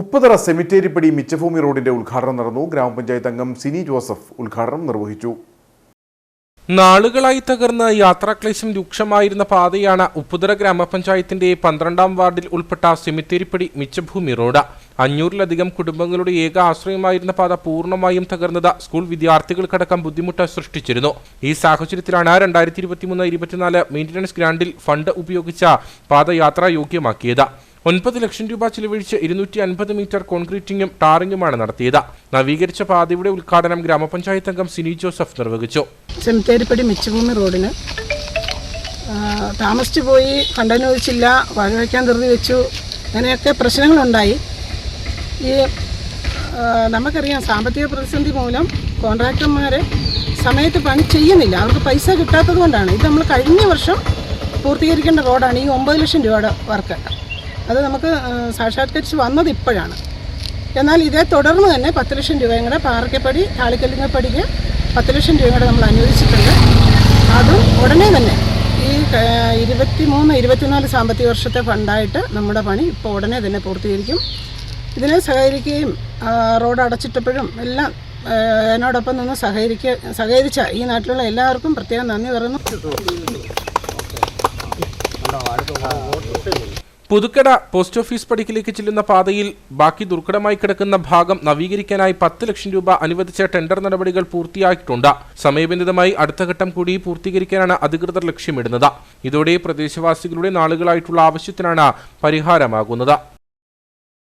ഉപ്പതറ സെമിറ്റേരിപ്പടി മിച്ചഭൂമി റോഡിന്റെ ഉദ്ഘാടനം നടന്നു. ഗ്രാമപഞ്ചായത്ത് അംഗം സിനി ജോസഫ് ഉദ്ഘാടനം നിർവഹിച്ചു. നാളുകളായി തകർന്ന് യാത്രാക്ലേശം രൂക്ഷമായിരുന്ന പാതയാണ് ഉപ്പുതറ ഗ്രാമപഞ്ചായത്തിന്റെ പന്ത്രണ്ടാം വാർഡിൽ ഉൾപ്പെട്ട സെമിത്തേരിപ്പടി മിച്ചഭൂമി റോഡ്. അഞ്ഞൂറിലധികം കുടുംബങ്ങളുടെ ഏക ആശ്രയമായിരുന്ന പാത പൂർണമായും തകർന്നത് സ്കൂൾ വിദ്യാർത്ഥികൾക്കടക്കം ബുദ്ധിമുട്ട് സൃഷ്ടിച്ചിരുന്നു. ഈ സാഹചര്യത്തിലാണ് രണ്ടായിരത്തി ഇരുപത്തിമൂന്ന് ഇരുപത്തിനാല് മെയിന്റനൻസ് ഗ്രാൻഡിൽ ഫണ്ട് ഉപയോഗിച്ച പാത യാത്രായോഗ്യമാക്കിയത് ഒൻപത് ലക്ഷം രൂപ ചിലവഴിച്ച് ഇരുന്നൂറ്റി അൻപത് മീറ്റർ കോൺക്രീറ്റിംഗും ടാറിംഗുമാണ് നടത്തിയത്. നവീകരിച്ച പാതയുടെ ഉദ്ഘാടനം ഗ്രാമപഞ്ചായത്ത് അംഗം സിനി ജോസഫ് നിർവഹിച്ചു. ചെമത്തേരിപ്പടി മിച്ചഭൂമി റോഡിന് താമസിച്ചു പോയി ഫണ്ടനുവദിച്ചില്ല വഴ വയ്ക്കാൻ ധൃതി വെച്ചു അങ്ങനെയൊക്കെ പ്രശ്നങ്ങളുണ്ടായി. ഈ നമുക്കറിയാം സാമ്പത്തിക പ്രതിസന്ധി മൂലം കോൺട്രാക്ടർമാർ സമയത്ത് പണി ചെയ്യുന്നില്ല. അവർക്ക് പൈസ കിട്ടാത്തത് കൊണ്ടാണ്. ഇത് നമ്മൾ കഴിഞ്ഞ വർഷം പൂർത്തീകരിക്കേണ്ട റോഡാണ് ഈ ഒമ്പത് ലക്ഷം രൂപയുടെ വർക്ക്. അത് നമുക്ക് സാക്ഷാത്കരിച്ച് വന്നത് ഇപ്പോഴാണ്. എന്നാൽ ഇതേ തുടർന്ന് തന്നെ പത്ത് ലക്ഷം രൂപയും കൂടെ പാറക്കപ്പടി താളിക്കല്ലിങ്ങപ്പടിക്ക് പത്ത് ലക്ഷം രൂപയും കൂടെ നമ്മൾ അനുവദിച്ചിട്ടുണ്ട്. അതും ഉടനെ തന്നെ ഈ ഇരുപത്തി മൂന്ന് ഇരുപത്തിനാല് സാമ്പത്തിക വർഷത്തെ ഫണ്ടായിട്ട് നമ്മുടെ പണി ഇപ്പോൾ ഉടനെ തന്നെ പൂർത്തീകരിക്കും. ഇതിനെ സഹകരിക്കുകയും റോഡ് അടച്ചിട്ടപ്പോഴും എല്ലാം എന്നോടൊപ്പം നിന്ന് സഹകരിക്കുക സഹകരിച്ച ഈ നാട്ടിലുള്ള എല്ലാവർക്കും പ്രത്യേകം നന്ദി പറയുന്നു. പുതുക്കട പോസ്റ്റ് ഓഫീസ് പടിക്കിലേക്ക് ചെല്ലുന്ന പാതയിൽ ബാക്കി ദുർഘടമായി കിടക്കുന്ന ഭാഗം നവീകരിക്കാനായി പത്ത് ലക്ഷം രൂപ അനുവദിച്ച ടെൻഡർ നടപടികൾ പൂർത്തിയായിട്ടുണ്ട്. സമയബന്ധിതമായി അടുത്ത ഘട്ടം കൂടി പൂർത്തീകരിക്കാനാണ് അധികൃതർ ലക്ഷ്യമിടുന്നത്. ഇതോടെ പ്രദേശവാസികളുടെ നാളുകളായിട്ടുള്ള ആവശ്യത്തിനാണ് പരിഹാരമാകുന്നത്.